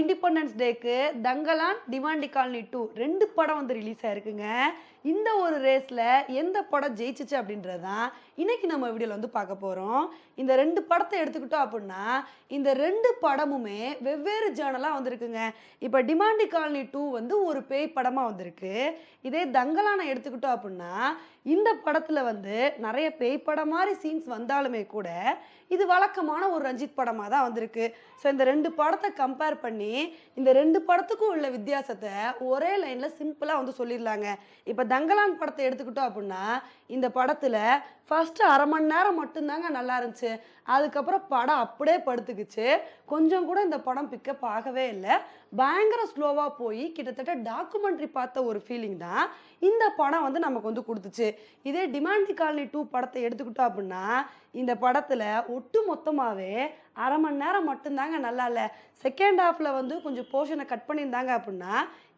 Independence டேக்கு Thangalaan Demonte Colony two ரெண்டு படம் வந்து ரிலீஸ் ஆயிருக்குங்க. இந்த ஒரு ரேஸில் எந்த படம் ஜெயிச்சிச்சு அப்படின்றது தான் இன்றைக்கி நம்ம வீடியோவில் வந்து பார்க்க போகிறோம் இந்த ரெண்டு படத்தை எடுத்துக்கிட்டோம் அப்படின்னா இந்த ரெண்டு படமுமே வெவ்வேறு ஜேர்னலாக வந்திருக்குங்க. இப்போ டிமாண்டி காலனி டூ வந்து ஒரு பேய் படமாக வந்திருக்கு. இதே தங்கலான எடுத்துக்கிட்டோம் அப்படின்னா இந்த படத்தில் வந்து நிறைய பேய் படம் மாதிரி சீன்ஸ் வந்தாலுமே கூட இது வழக்கமான ஒரு ரஞ்சித் படமாக தான் வந்திருக்கு. ஸோ இந்த ரெண்டு படத்தை கம்பேர் பண்ணி இந்த ரெண்டு படத்துக்கும் உள்ள வித்தியாசத்தை ஒரே லைனில் சிம்பிளாக வந்து சொல்லிடலாங்க. இப்போ தங்கலான் படத்தை எடுத்துக்கிட்டோம் அப்படின்னா இந்த படத்தில் ஃபஸ்ட்டு அரை மணி நேரம் மட்டும்தாங்க நல்லா இருந்துச்சு. அதுக்கப்புறம் படம் அப்படியே படுத்துக்குச்சு. கொஞ்சம் கூட இந்த படம் பிக்கப் ஆகவே இல்லை. பயங்கர ஸ்லோவாக போய் கிட்டத்தட்ட டாக்குமெண்ட்ரி பார்த்த ஒரு ஃபீலிங் தான் இந்த படம் வந்து நமக்கு வந்து கொடுத்துச்சு. இதே டிமாண்டி காலனி டூ படத்தை எடுத்துக்கிட்டோம் அப்படின்னா இந்த படத்தில் ஒட்டு மொத்தமாகவே அரை மணி நேரம் மட்டும்தாங்க நல்லா இல்லை. செகண்ட் ஹாஃபில் வந்து கொஞ்சம் போர்ஷனை கட் பண்ணியிருந்தாங்க அப்படின்னா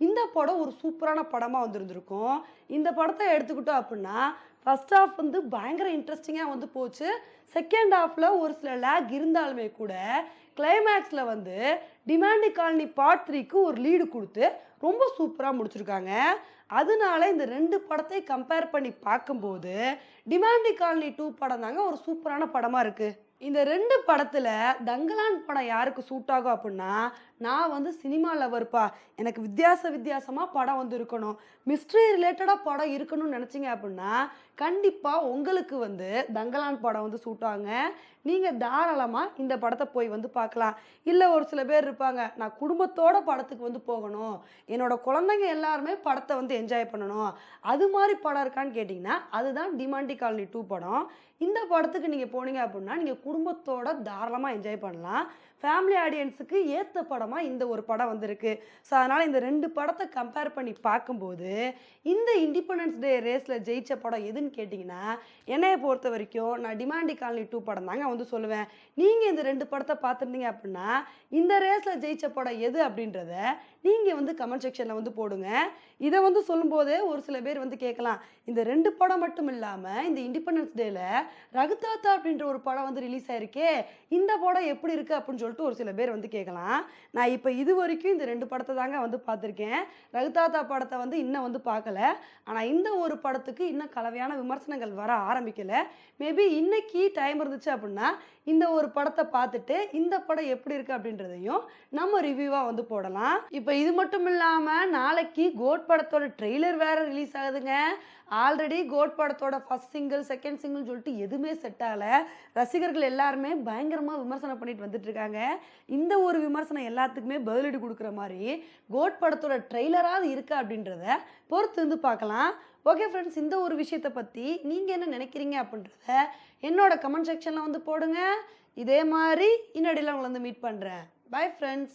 இந்த படம் ஒரு சூப்பரான படமாக வந்திருந்திருக்கும். இந்த படத்தை எடுத்துக்கிட்டோம் அப்படின்னா ஃபர்ஸ்ட் ஹாஃப் வந்து பயங்கர இன்ட்ரெஸ்டிங்காக வந்து போச்சு. செகண்ட் ஹாஃபில் ஒரு சில லேக் இருந்தாலுமே கூட கிளைமேக்ஸில் வந்து டிமாண்டி காலனி பார்ட் த்ரீக்கு ஒரு லீடு கொடுத்து ரொம்ப சூப்பராக முடிச்சிருக்காங்க. அதனால இந்த ரெண்டு படத்தை கம்பேர் பண்ணி பார்க்கும்போது டிமாண்டி காலனி டூ படம் தாங்க ஒரு சூப்பரான படமாக இருக்குது இந்த ரெண்டு படத்தில் தங்கலான் படம் யாருக்கு சூட் ஆகும் அப்படின்னா நான் வந்து சினிமா லவர்ப்பா எனக்கு வித்தியாச வித்தியாசமாக படம் வந்து இருக்கணும். மிஸ்ட்ரி ரிலேட்டடாக படம் இருக்கணும்னு நினச்சிங்க அப்படின்னா கண்டிப்பாக உங்களுக்கு வந்து தங்கலான் படம் வந்து சூட்டுவாங்க நீங்கள் தாராளமாக இந்த படத்தை போய் வந்து பார்க்கலாம். இல்லை ஒரு சில பேர் இருப்பாங்க நான் குடும்பத்தோட படத்துக்கு வந்து போகணும். என்னோட குழந்தைங்க எல்லாருமே படத்தை வந்து என்ஜாய் பண்ணணும். அது மாதிரி படம் இருக்கான்னு கேட்டிங்கன்னா அதுதான் டிமாண்டி காலனி டூ படம். இந்த படத்துக்கு நீங்கள் போனீங்க அப்படின்னா நீங்கள் குடும்பத்தோட தாராளமாக என்ஜாய் பண்ணலாம். ஃபேமிலி ஆடியன்ஸுக்கு ஏற்ற படமாக இந்த ஒரு படம் வந்திருக்கு. ஸோ அதனால் இந்த ரெண்டு படத்தை கம்பேர் பண்ணி பார்க்கும்போது இந்த இண்டிபெண்டன்ஸ் டே ரேஸில் ஜெயிச்ச படம் எதுன்னு கேட்டிங்கன்னா என்னையை பொறுத்த வரைக்கும் நான் டிமாண்டி காலனி டூ படம் தாங்க வந்து சொல்லுவேன். நீங்கள் இந்த ரெண்டு படத்தை பார்த்துருந்தீங்க அப்படின்னா இந்த ரேஸில் ஜெயிச்ச படம் எது அப்படின்றத நீங்கள் வந்து கமெண்ட் செக்ஷனில் வந்து போடுங்க. இதை வந்து சொல்லும்போதே ஒரு சில பேர் வந்து கேட்கலாம். இந்த ரெண்டு படம் மட்டும் இல்லாமல் இந்த இண்டிபெண்டன்ஸ் டேல ரகுதாத்தா அப்படின்ற ஒரு படம் வந்து ரிலீஸ் ஆயிருக்கே இந்த படம் எப்படி இருக்குது அப்படின்னு சொல்லிட்டு ஒரு சில பேர் வந்து கேட்கலாம். நான் இப்போ இது வரைக்கும் இந்த ரெண்டு படத்தை தாங்க வந்து பார்த்துருக்கேன். ரகுதாத்தா படத்தை வந்து இன்னும் வந்து பார்க்கல. ஆனால் இந்த ஒரு படத்துக்கு இன்னும் கலவையான விமர்சனங்கள் வர ஆரம்பிக்கலை. மேபி இன்னைக்கு டைம் இருந்துச்சு அப்படின்னா இந்த ஒரு படத்தை பார்த்துட்டு இந்த படம் எப்படி இருக்குது அப்படின்றதையும் நம்ம ரிவ்யூவாக வந்து போடலாம். இப்போ இது மட்டும் இல்லாமல் நாளைக்கு கோட் படத்தோட ட்ரெய்லர் வேற ரிலீஸ் ஆகுதுங்க. ஆல்ரெடி கோட் படத்தோட ஃபர்ஸ்ட் சிங்கிள் செகண்ட் சிங்கிள் சொல்லிட்டு எதுவுமே செட் ஆகலை. ரசிகர்கள் எல்லாருமே பயங்கரமாக விமர்சனம் பண்ணிட்டு வந்துட்டு இருக்காங்க. இந்த ஒரு விமர்சனம் எல்லாத்துக்குமே பதிலடி கொடுக்குற மாதிரி கோட் படத்தோட ட்ரெய்லராவது இருக்கா அப்படின்றத பொறுத்து வந்து பார்க்கலாம். ஓகே ஃப்ரெண்ட்ஸ் இந்த ஒரு விஷயத்தை பற்றி நீங்கள் என்ன நினைக்கிறீங்க அப்படின்றத என்னோட கமெண்ட் செக்ஷனில் வந்து போடுங்க. இதே மாதிரி இன்னடியில் உங்களை வந்து மீட் பண்ணுறேன் பை ஃப்ரெண்ட்ஸ்